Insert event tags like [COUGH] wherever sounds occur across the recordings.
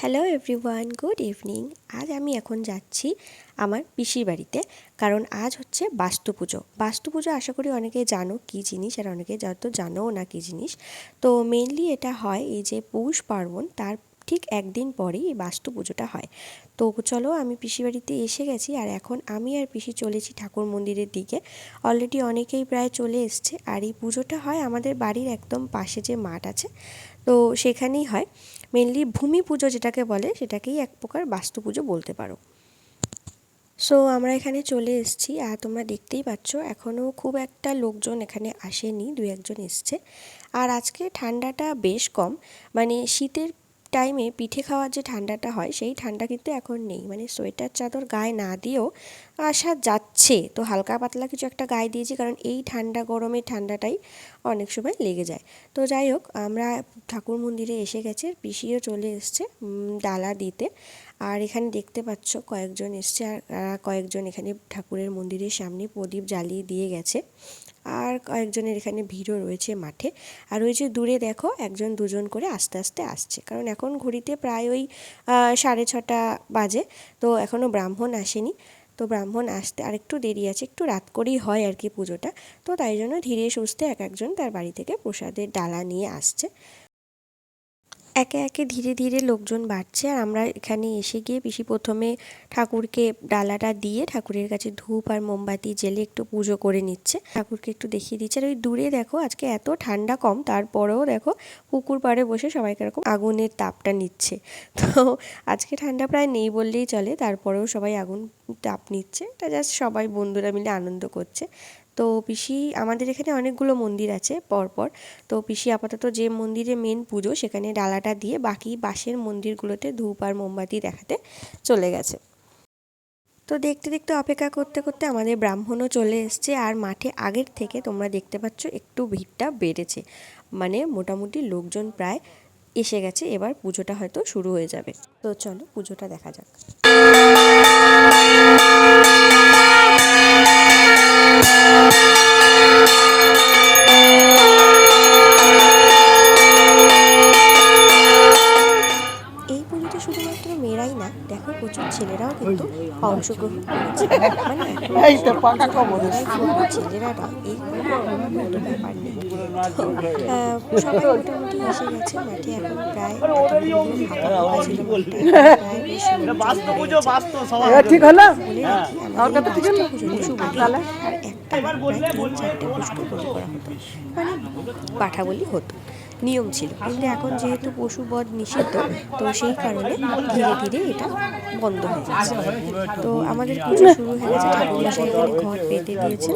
Hello everyone good evening আজ আমি এখন যাচ্ছি আমার পিসির বাড়িতে, কারণ আজ হচ্ছে বাস্তু পুজো। বাস্তু পুজো আশা করি অনেকে জানো কী জিনিস, আর অনেকে যত জানোও না কী জিনিস। তো মেনলি এটা হয় এই যে পৌষ পার্বণ, তার ঠিক একদিন পরেই এই বাস্তু পুজোটা হয়। তো চলো আমি পিসি বাড়িতে এসে গেছি, আর এখন আমি আর পিসি চলেছি ঠাকুর মন্দিরের দিকে। অলরেডি অনেকেই প্রায় চলে এসছে, আর এই পুজোটা হয় আমাদের বাড়ির একদম পাশে যে মাঠ আছে, তো সেখানেই হয়। মেনলি ভূমি পুজো যেটাকে বলে, সেটাকেই এক প্রকার বাস্তু পুজো বলতে পারো। সো আমরা এখানে চলে এসেছি। আর তোমরা দেখতেই পাচ্ছ এখনও খুব একটা লোকজন এখানে আসেনি দু একজন এসছে। আর আজকে ঠান্ডাটা বেশ কম। মানে শীতের টাইমে পিঠে খাওয়ার যে ঠান্ডাটা হয়, সেই ঠান্ডা কিন্তু এখন নেই। মানে সোয়েটার চাদর গায়ে না দিয়েও আসা যাচ্ছে। তো হালকা পাতলা কিছু একটা গায়ে দিয়েছি, কারণ এই ঠান্ডা গরমের ঠান্ডাটাই অনেক সময় লেগে যায়। তো যাই হোক, আমরা ঠাকুর মন্দিরে এসে গেছে, পিসিও চলে এসছে ডালা দিতে। আর এখানে দেখতে পাচ্ছ কয়েকজন এসছে আর কয়েকজন এখানে ঠাকুরের মন্দিরের সামনে প্রদীপ জ্বালিয়ে দিয়ে গেছে। আর কয়েকজনের এখানে ভিড়ও রয়েছে মাঠে। আর ওই যে দূরে দেখো, একজন দুজন করে আস্তে আস্তে আসছে। কারণ এখন ঘড়িতে প্রায় ওই সাড়ে ছটা বাজে। তো এখনও ব্রাহ্মণ আসেনি। তো ব্রাহ্মণ আসতে আর একটু দেরি আছে, একটু রাত করেই হয় আর কি পুজোটা। তো তাই জন্য ধীরে সুস্থে এক একজন তার বাড়ি থেকে প্রসাদের ডালা নিয়ে আসছে। একে একে ধীরে ধীরে লোকজন বাড়ছে আর আমরা এখানে এসে গিয়ে পিসি প্রথমে ঠাকুরকে ডালাটা দিয়ে ঠাকুরের কাছে ধূপ আর মোমবাতি জেলে একটু পুজো করে নিচ্ছে। ঠাকুরকে একটু দেখিয়ে দিচ্ছে। আর ওই দূরে দেখো, আজকে এত ঠান্ডা কম, তারপরেও দেখো পুকুর পাড়ে বসে সবাই এরকম আগুনের তাপটা নিচ্ছে। তো আজকে ঠান্ডা প্রায় নেই বললেই চলে, তারপরেও সবাই আগুন তাপ নিচ্ছে। তা জাস্ট সবাই বন্ধুরা মিলে আনন্দ করছে। তো পিসি, আমাদের এখানে অনেকগুলো মন্দির আছে পরপর। তো পিসি, আপাতত যে মন্দিরে মেন পুজো, সেখানে ডালাটা দিয়ে বাকি বাঁশের মন্দিরগুলোতে ধূপ আর মোমবাতি দেখাতে চলে গেছে। তো দেখতে দেখতে অপেক্ষা করতে করতে আমাদের ব্রাহ্মণও চলে এসছে আর মাঠে আগের থেকে তোমরা দেখতে পাচ্ছ একটু ভিড়টা বেড়েছে। মানে মোটামুটি লোকজন প্রায় এসে গেছে, এবার পুজোটা হয়তো শুরু হয়ে যাবে। তো চলো পুজোটা দেখা যাক। প্রচুর ছেলেরাও কিন্তু অংশগ্রহণ করেছে। [LAUGHS] মানে ছেলেরা এই ব্যাপার নেই। সবাই মোটামুটি এসে গেছে। মাঠে এখন প্রায় ঠিক হলো? আর একটা চারটে পুষ্প করা হতো। মানে পাঠা বলি হতো। নিয়ম ছিল। কিন্তু এখন যেহেতু পশু পশুবধ নিষিদ্ধ, তো সেই কারণে ধীরে ধীরে এটা বন্ধ হয়ে যাচ্ছে। তো আমাদের পুজো শুরু হয়ে গেছে, ঠাকুরমশাই এখানে ঘর পেতে দিয়েছে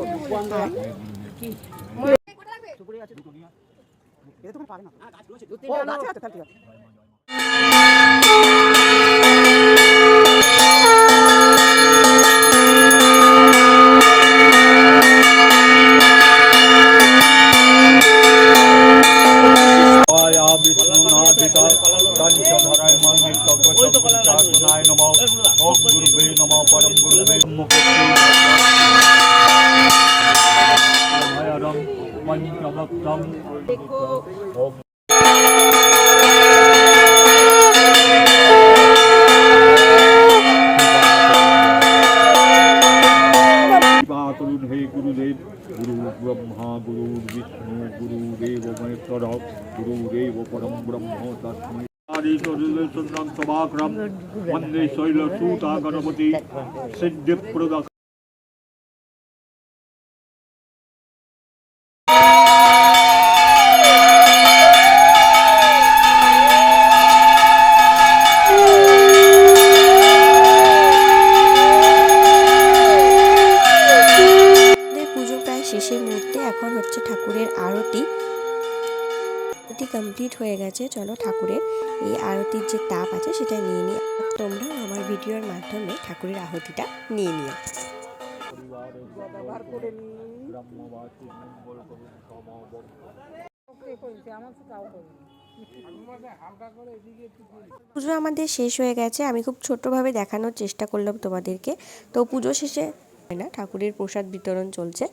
नम परम गुरुवे गुरुदेव पंचवक्तम ओम ब्रह्मा गुरुर्विष्णु गुरुरेव महेश्वर गुरुरेव परम ब्रह्म तस्मै তস্মৈ वन्दे शैलसूता गणपति सिद्धिप्रद শেষের মুহূর্তে এখন হচ্ছে ঠাকুরের আরতি আরতি কমপ্লিট হয়ে গেছে চলো ঠাকুরের এই আরতির যে তাপ আছে সেটা নিয়ে নিয়ে তোমরা আমার ভিডিওর মাধ্যমে ঠাকুরের আহতিটা নিয়ে নিও। পুজো আমাদের শেষ হয়ে গেছে আমি খুব ছোট্টভাবে দেখানোর চেষ্টা করলাম তোমাদেরকে। তো পুজো শেষে না ঠাকুরের প্রসাদ বিতরণ চলছে।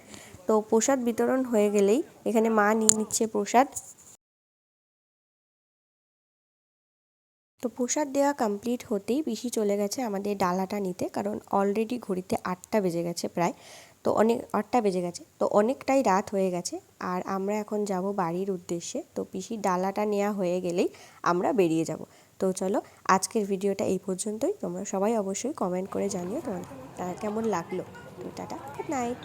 তো প্রসাদ বিতরণ হয়ে গেলেই এখানে মা নিয়ে নিচ্ছে প্রসাদ। তো প্রসাদ দেওয়া কমপ্লিট হতেই পিসি চলে গেছে আমাদের ডালাটা নিতে, কারণ অলরেডি ঘড়িতে আটটা বেজে গেছে প্রায়। তো অনেক, আটটা বেজে গেছে। তো অনেকটাই রাত হয়ে গেছে আর আমরা এখন যাব বাড়ির উদ্দেশ্যে। তো পিসির ডালাটা নেওয়া হয়ে গেলেই আমরা বেরিয়ে যাব। তো চলো, আজকের ভিডিওটা এই পর্যন্তই। তোমরা সবাই অবশ্যই কমেন্ট করে জানিও তোমার কেমন লাগল। তো টাটা গুড নাইট